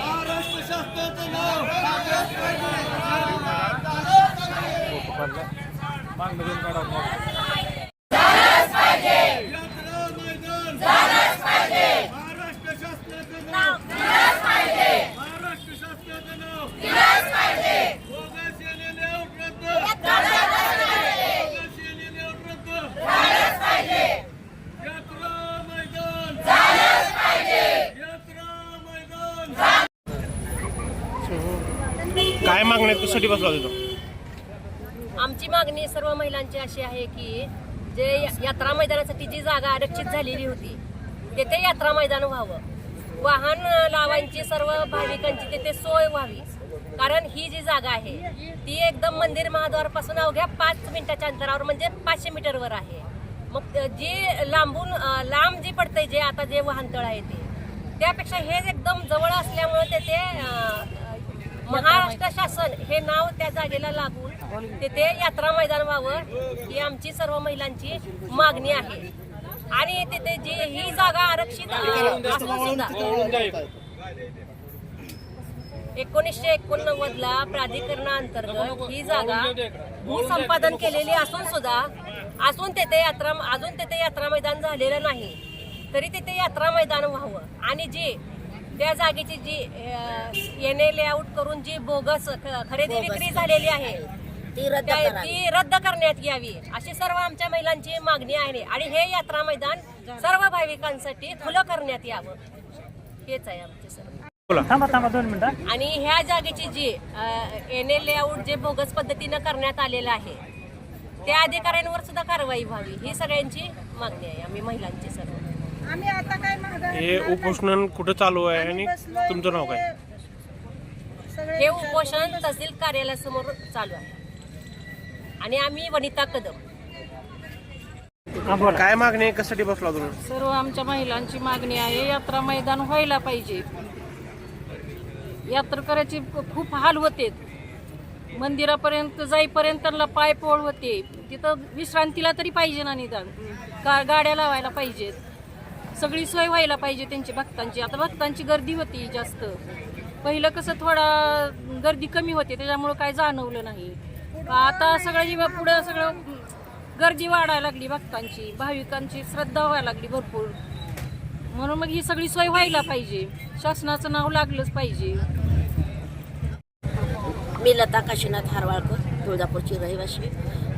महाराष्ट्र शासनाचं नाव यात्रा मैदान महाराष्ट्र शासनाचं नाव महाराष्ट्र शासनाचं नाव बोगस येलेले आउट रद्द बोगस येलेले आउट रद्द यात्रा मैदान यात्रा मैदान काय मागण्या तुझ्यासाठी बसला तिथं आमची मागणी सर्व महिलांची अशी आहे की जे यात्रा मैदानासाठी जी जागा आरक्षित झालेली होती तेथे यात्रा मैदान व्हावं. वाहन लावायची सर्व भाविकांची तेथे सोय व्हावी. कारण ही जी जागा आहे ती एकदम मंदिर महाद्वारपासून अवघ्या पाच मिनिटाच्या अंतरावर म्हणजे पाचशे मीटरवर आहे. मग जी लांबून लांब जी पडतंय जे आता जे वाहनतळ आहे ते त्यापेक्षा हे एकदम जवळ असल्यामुळे तेथे महाराष्ट्र शासन हे नाव त्या जागेला लागून तेथे यात्रा मैदान व्हावं ही आमची सर्व महिलांची मागणी आहे. आणि तेथे जी ही जागा आरक्षित अं, असून सुद्धा. एकोणीसशे एकोणनव्वद ला प्राधिकरणाअंतर्गत ही जागा भूसंपादन केलेली असून सुद्धा असून तेथे यात्रा अजून तेथे यात्रा मैदान झालेलं नाही. तरी तेथे यात्रा मैदान व्हावं. आणि जी त्या जागेची जी येणे लेआउट करून जी बोगस खरेदी विक्री झालेली आहे. ती रद्द ती रद्द करण्यात यावी अशी सर्व आमच्या महिलांची मागणी आहे. आणि हे यात्रा मैदान सर्व भाविकांसाठी खुलं करण्यात यावं. हेच आहे आमचे सर्व. थांबा थांबा दोन मिनिटं. आणि ह्या जागेची जी एन एल लेआउट जे बोगस पद्धतीनं करण्यात आलेलं आहे त्या अधिकाऱ्यांवर सुद्धा कारवाई व्हावी ही सगळ्यांची मागणी आहे आम्ही महिलांची सर्व. हे उपोषण कुठं चालू आहे आणि तुमचं नाव काय? सगळे हे उपोषण तहसील कार्यालयासमोर चालू आहे. आणि आम्ही वनिता कदम. काय मागणी आहे? कशासाठी बसला तुम्ही? सर्व आमच्या महिलांची मागणी आहे यात्रा मैदान व्हायला पाहिजे. यात्रेकऱ्याचे खूप हाल होते. मंदिरापर्यंत जाईपर्यंत त्यांना पाय पोळ होते तिथं विश्रांतीला तरी पाहिजे ना निदान. का गाड्या लावायला पाहिजेत. सगळी सोय व्हायला पाहिजे त्यांची भक्तांची. आता भक्तांची गर्दी होती जास्त. पहिलं कसं थोडा गर्दी कमी होते त्याच्यामुळं काय जाणवलं नाही. आता सगळं जेव्हा पुढं सगळं गर्दी वाढायला लागली भक्तांची भाविकांची श्रद्धा व्हायला लागली भरपूर. म्हणून मग ही सगळी सोय व्हायला पाहिजे. शासनाचं नाव लागलंच पाहिजे. मी लता काशीनाथ हारवाळकर तुळजापूरची रहिवाशी.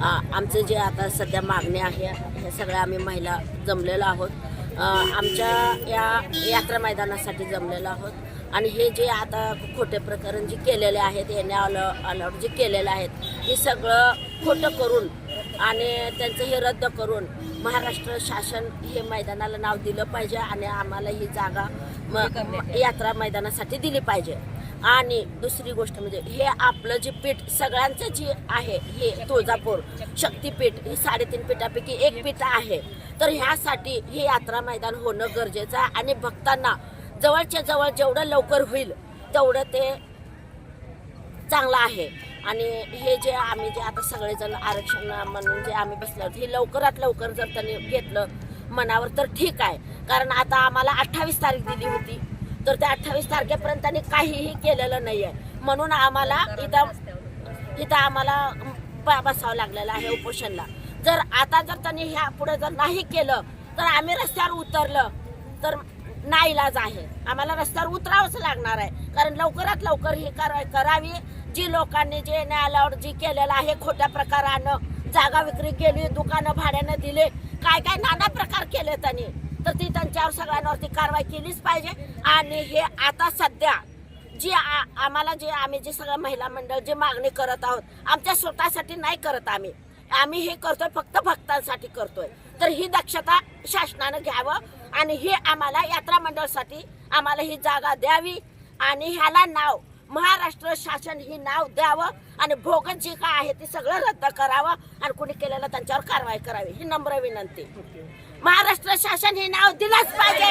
आमचं जे आता सध्या मागणी आहे हे सगळ्या आम्ही महिला जमलेलो आहोत. आमच्या या यात्रा मैदानासाठी जमलेलो आहोत. आणि हे जे आता खोटे प्रकरण जे केलेले आहेत याने अल अलाउड जे केलेले आहेत हे सगळं खोटं करून आणि त्यांचं हे रद्द करून महाराष्ट्र शासन हे मैदानाला नाव दिलं पाहिजे आणि आम्हाला ही जागा म- यात्रा मैदानासाठी दिली पाहिजे. आणि दुसरी गोष्ट म्हणजे हे आपलं जे पीठ सगळ्यांचं जे आहे हे तुळजापूर शक्तीपीठ ही साडेतीन पीठापैकी एक पीठ आहे. तर ह्यासाठी हे यात्रा मैदान होणं गरजेचं आहे आणि भक्तांना जवळच्या जवळ जेवढं लवकर होईल तेवढं ते चांगलं आहे. आणि हे जे आम्ही जे आता सगळेजण आरक्षण म्हणून जे आम्ही बसलो आहोत, हे लवकरात लवकर जर त्यांनी घेतलं मनावर तर ठीक आहे. कारण आता आम्हाला अठ्ठावीस तारीख दिली होती. तर त्या अठ्ठावीस तारखेपर्यंत त्यांनी काहीही केलेलं नाही आहे म्हणून आम्हाला इथं इथं आम्हाला बसावं लागलेलं आहे उपोषणला. जर आता जर त्यांनी ह्या पुढे जर नाही केलं तर आम्ही रस्त्यावर उतरलं तर नाईलाज आहे. आम्हाला रस्त्यावर उतरावंच लागणार आहे. कारण लवकरात लवकर ही कारवाई करावी. जी लोकांनी जे न्यायालयावर जी केलेलं आहे खोट्या प्रकारानं जागा विक्री केली दुकानं भाड्यानं दिले काय काय नाना प्रकार केले त्यांनी. तर ती त्यांच्यावर सगळ्यांवरती कारवाई केलीच पाहिजे. आणि हे आता सध्या जी आ- आम्हाला जे आम्ही जे सगळं महिला मंडळ जे मागणी करत आहोत आमच्या स्वतःसाठी नाही करत आम्ही. आम्ही हे करतोय फक्त भक्तांसाठी करतोय. तर ही दक्षता शासनानं घ्यावं आणि हे आम्हाला यात्रा मंडळसाठी आम्हाला ही जागा द्यावी आणि ह्याला नाव महाराष्ट्र शासन ही नाव द्यावं आणि भोगत जे काय आहे ते सगळं रद्द करावं आणि कोणी केलेलं त्यांच्यावर कारवाई करावी ही नम्र विनंती. महाराष्ट्र शासन हे नाव दिलंच पाहिजे.